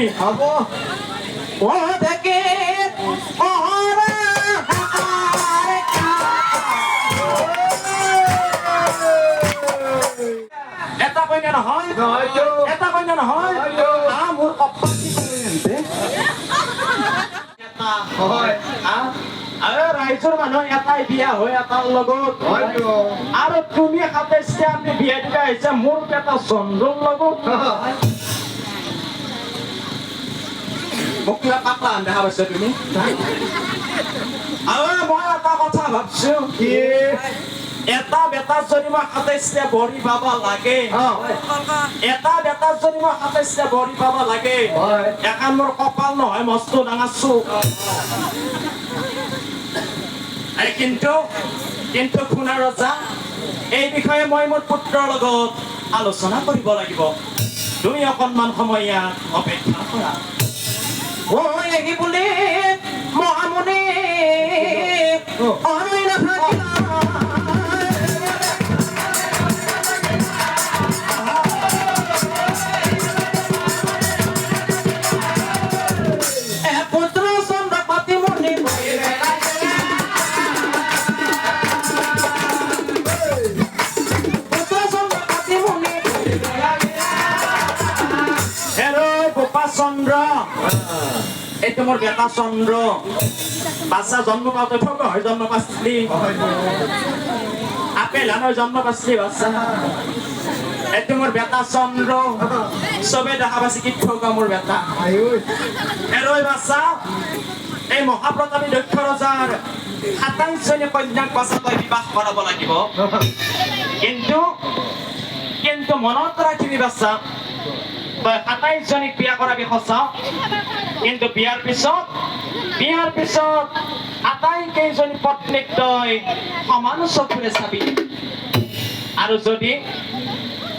দিবি হ'ব ও দেখে এটা কইনা নহয় এটা কইনা নহয় আ মোৰ কপাল কি কৰিলে এটা হয় আ? আৰু ৰাইজৰ মানুহ এটাই বিয়া হৈ এটাৰ লগত আৰু তুমি সাতাইছে আমি বিয়া দিবা আহিছে মোৰ এটা চন্দ্ৰৰ লগত। মোক কিবা পাকলা আন দেখা পাইছা তুমি আৰু মই এটা কথা ভাবছ কি এটা বেটাৰ যদি মই সাতাইছে বৰি পাব লাগে এটা বেটাৰ যদি মই সাতাইছে বৰি পাব লাগে এখন মোৰ কপাল নহয় মস্ত ডাঙৰ চুক কিন্তু কিন্তু শুনা ৰজা এই বিষয়ে মই মোৰ পুত্ৰৰ লগত আলোচনা কৰিব লাগিব তুমি অকণমান সময় ইয়াত অপেক্ষা কৰা মই বলে মহামনে। মহামুনি অনৈ নাথাকিলা মোৰ বেটা চন্দ্ৰ। বাচ্চা জন্ম পাওঁতে ঠগ হৈ জন্ম পাইছিলি। আপেল হানৰ জন্ম পাইছিলি বাচ্চা এইটো মোৰ বেটা চন্দ্ৰ। চবে দেখা পাইছে কি ঠগা মোৰ বেটা। এৰৈ বাচ্চা এই মহাপ্ৰতাপী দক্ষ ৰজাৰ সাতাইছজনী কন্যাক বাচ্চা তই বিবাহ কৰাব লাগিব। কিন্তু কিন্তু মনত ৰাখিবি বাচ্চা তই সাতাইছজনীক বিয়া কৰাবি সঁচা কিন্তু বিয়াৰ পিছত বিয়াৰ পিছত আটাই কেইজনী পত্নীক তই সমান চকুৰে চাবি আৰু যদি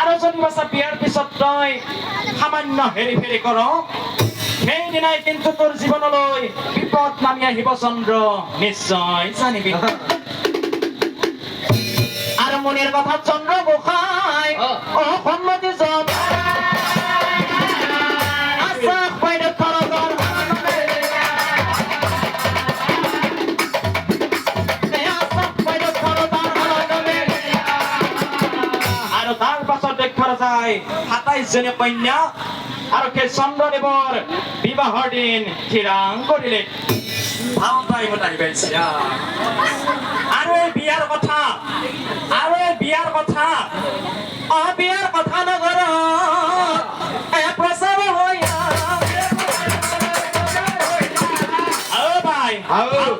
আৰু যদি বাচ্চা বিয়াৰ পিছত তই সামান্য হেৰি ফেৰি কৰ সেইদিনাই কিন্তু তোৰ জীৱনলৈ বিপদ নামি আহিব চন্দ্ৰ নিশ্চয় জানিবি আৰু মনিৰ কথা চন্দ্ৰ গোসাঁই অ। সাতাইছজনী কন্যা আৰু সেই চন্দ্ৰদেৱৰ বিবাহৰ দিন। থিৰাং কৰিলে ভালো টাইমত আহি। পাইছে আৰু এই বিয়াৰ কথা আৰু এই বিয়াৰ কথা অ বিয়াৰ কথা নকৰ প্ৰচাৰ হৈ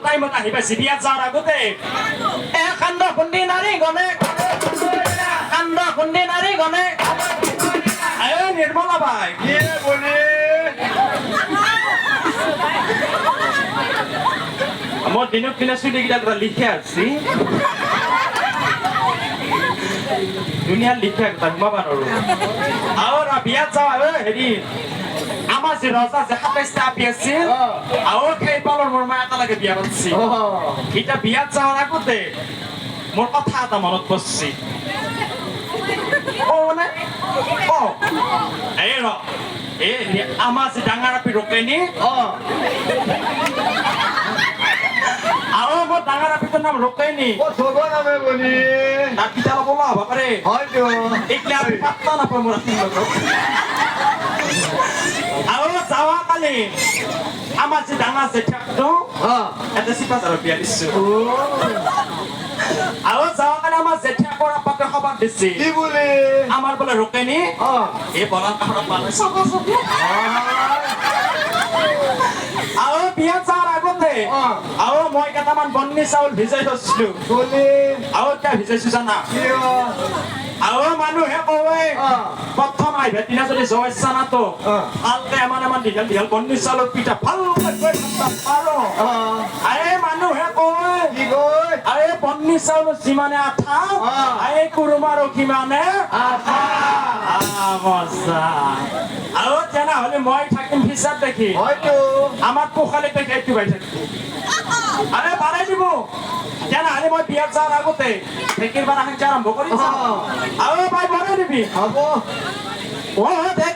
টাইমত আহি পাইছে বিয়াত যোৱাৰ আগতে। এ কান্দ খুন্দি নাৰী গণে কান্দ খুন্দি নাৰী গণে ভাই কি বলি মোৰ দিনক দিনে চুলিকেইটা কিবা লিখি আছে দুনিয়াৰ লিখি একটা ঘুমাব নোৱাৰো আৰু বিয়াত যাওঁ আৰু হেৰি আমাৰ যে ৰজা যে সাতাইছটা আপি আছিল অ। আৰু সেই পালৰ মোৰ মা এটা লাগে বিয়া অ এতিয়া বিয়াত যাৱাৰ আগতে মোৰ কথা এটা মনত পৰছি এই হেৰি আমাৰ যে ডাঙৰ আপি ৰোকেনি অ আৰু মোৰ ডাঙৰ আপিটোৰ নাম ৰোকেনি ও থব নামে বলি পিতা ল'ব হ'ব পাৰে হয়তো এইগিলা আমি পাত্তা কালি আমাৰ যে ডাঙৰ জেঠাকটো অ এটা চিপা আৰু বিয়া দিছো ও আৰু যাৱা কালি জেঠাকৰ আপাকে খবৰ দিছে কি বলি? আমাৰ বোলে ৰোকেনি অ এই বলাৰ কাষত পালে চাবা চাবি আৰু বিয়া যোৱাৰ আগতে। আৰু মই কেইটামান বন্নি চাউল ভিজাই থৈছিলো। বলি। আৰু এতিয়া ভিজাইছো জানা? আৰু মানুহে কয় অ প্ৰথম আহিবা দিনা যদি জয় চানাতো অ। ভালকে এমান এমান দীঘল দীঘল বন্নি চাউলৰ পিঠা আৰে মানুহে কয়? যিমানে আঠা অ। আৰে কুৰুমাৰো সিমানে আঠা। আহ, মজা। আৰু তেনেহ'লে মই থাকিম ফিচাত দেখি। হয়তো। আমাৰ পোখালি দেখি এইটো পাই থাকিব। আৰে বাঢ়াই দিব। তেনেহ'লে মই বিয়াত যোৱাৰ আগতে সাংচি আৰম্ভ কৰি যাম অ। আৰু বাই বঢ়াই দিবি। হ'ব। ও ঢেঁকী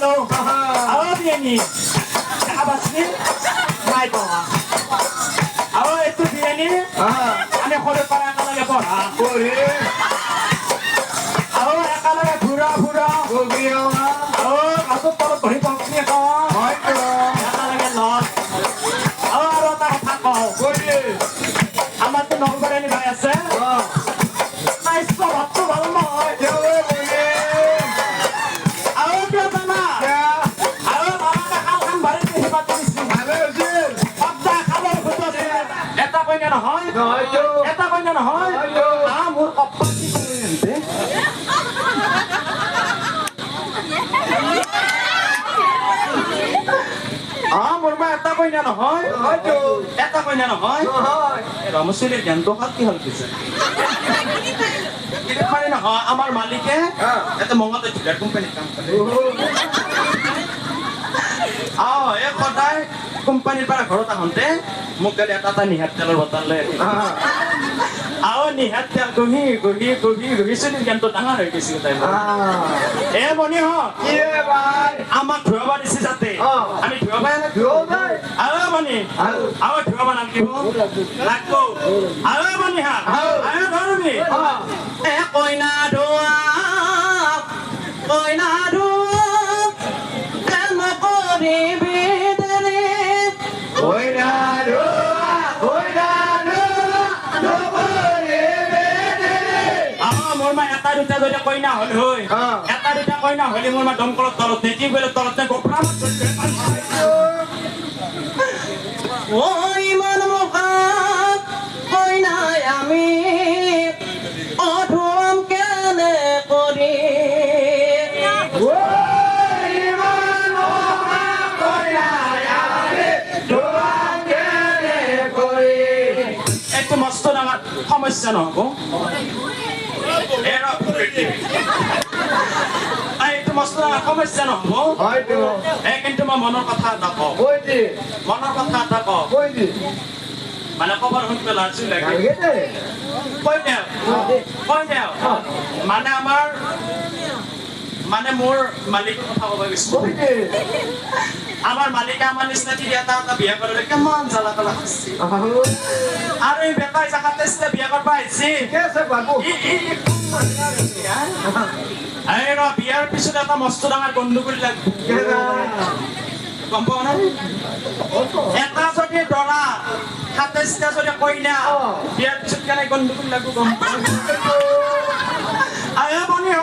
দেখা বিরিয়ানি আবার নাই আৰু এইটো বিৰিয়ানী আমি সরে একেলগে পঢ়া পঢ়ি আৰু একেলগে ফুৰা বগী এটা কইনা নহয় হয়তো এটা কইনা নহয় নহয় ৰমচুলিৰ জ্ঞানটো ভালো কি হ'ল নহয় আমাৰ মালিকে এটা মঙতে ঢিলাৰ কোম্পানীত কাম কৰে অ এ সদায় কোম্পানীৰ পৰা ঘৰত আহোঁতে মোক কালি এটা এটা নিহাত তেলৰ বটল লৈ গহি গহি গহি গহি ডাঙৰ হৈ গৈছিল তাই এ হ ভাই আমাক ধুৱাব দিছে যাতে আমি ধুৱাব কিয় ভাই আৰু মণি আৰু। আৰু ধুৱাব নালাগিব লাগব আৰু মণি হা আৰু। আৰু ধৰবি এ কইনা ধোৱা কইনা ধোৱা প্ৰেম কৰিবি দুটা যদি কইনা হ'ল অ। এটা দুটা কইনা হ'লে মোৰ মা দমকলত তলত নেকি বোলে তলত নে গোপৰা ও ইমান মুখাত কইনাই আমি অধুৰম কেনে কৰি? এইটো মস্ত সমস্যা নহ'ব। এৰ এইটো মস্ত ডাঙৰ সমস্যা নহ'ব এই কিন্তু মই মনৰ কথা এটা কওঁ। মনৰ কথা এটা কওঁ। মানে কবৰ শুনতে লাজু লাগে। কৈ দেও কৈ দেও মানে আমাৰ মানে মোৰ মালিকৰ কথা ক'ব গৈছো আমাৰ মালিকে আমাৰ নিচিনা তিৰি এটা বিয়া কৰিলে কিমান জ্বালা কালা খাইছে আৰু এই বেটাই জাগাতে বিয়া হা? এই ৰ বিয়াৰ পিছত এটা মস্ত ডাঙৰ গণ্ডগোল লাগিব গম পোৱা নাই এটা যদি দৰা সাতাইছটা যদি কইনা। বিয়াৰ পিছত কেনে গণ্ডগোল লাগিব গম পোৱা আহে বনি হ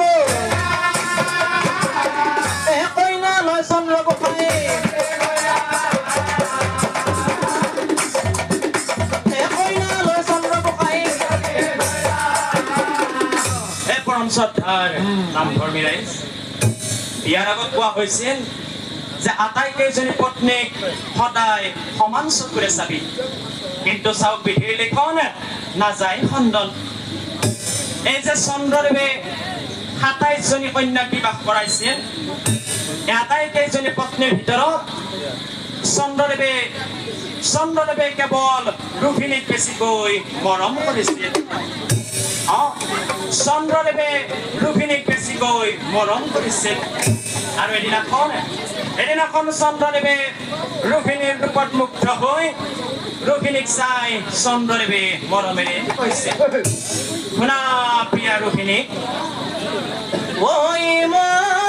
মিৰাই আগত কোৱা হৈছিল যে আটাইকেইজনী পত্নীক সদায় সমান চকুৰে চাবি। কিন্তু চাওক বিধিৰ লিখন নাযায় খণ্ডন। এই যে চন্দ্ৰদেৱে সাতাইছজনী কন্যাক বিবাহ কৰাইছিল আটাইকেইজনী পত্নীৰ ভিতৰত চন্দ্ৰদেৱে চন্দ্ৰদেৱে কেৱল ৰোহিণীক বেছিকৈ মৰম কৰিছিল। চন্দ্ৰদেৱে ৰোহিণীক গৈ মৰম কৰিছিল আৰু এদিনাখন এদিনাখন চন্দ্ৰদেৱে ৰুক্মিণীৰ ৰূপত মুগ্ধ হৈ ৰুক্মিণীক চাই চন্দ্ৰদেৱে মৰমেৰে কৈছে শুনা প্ৰিয়া ৰুক্মিণীক ঐ মই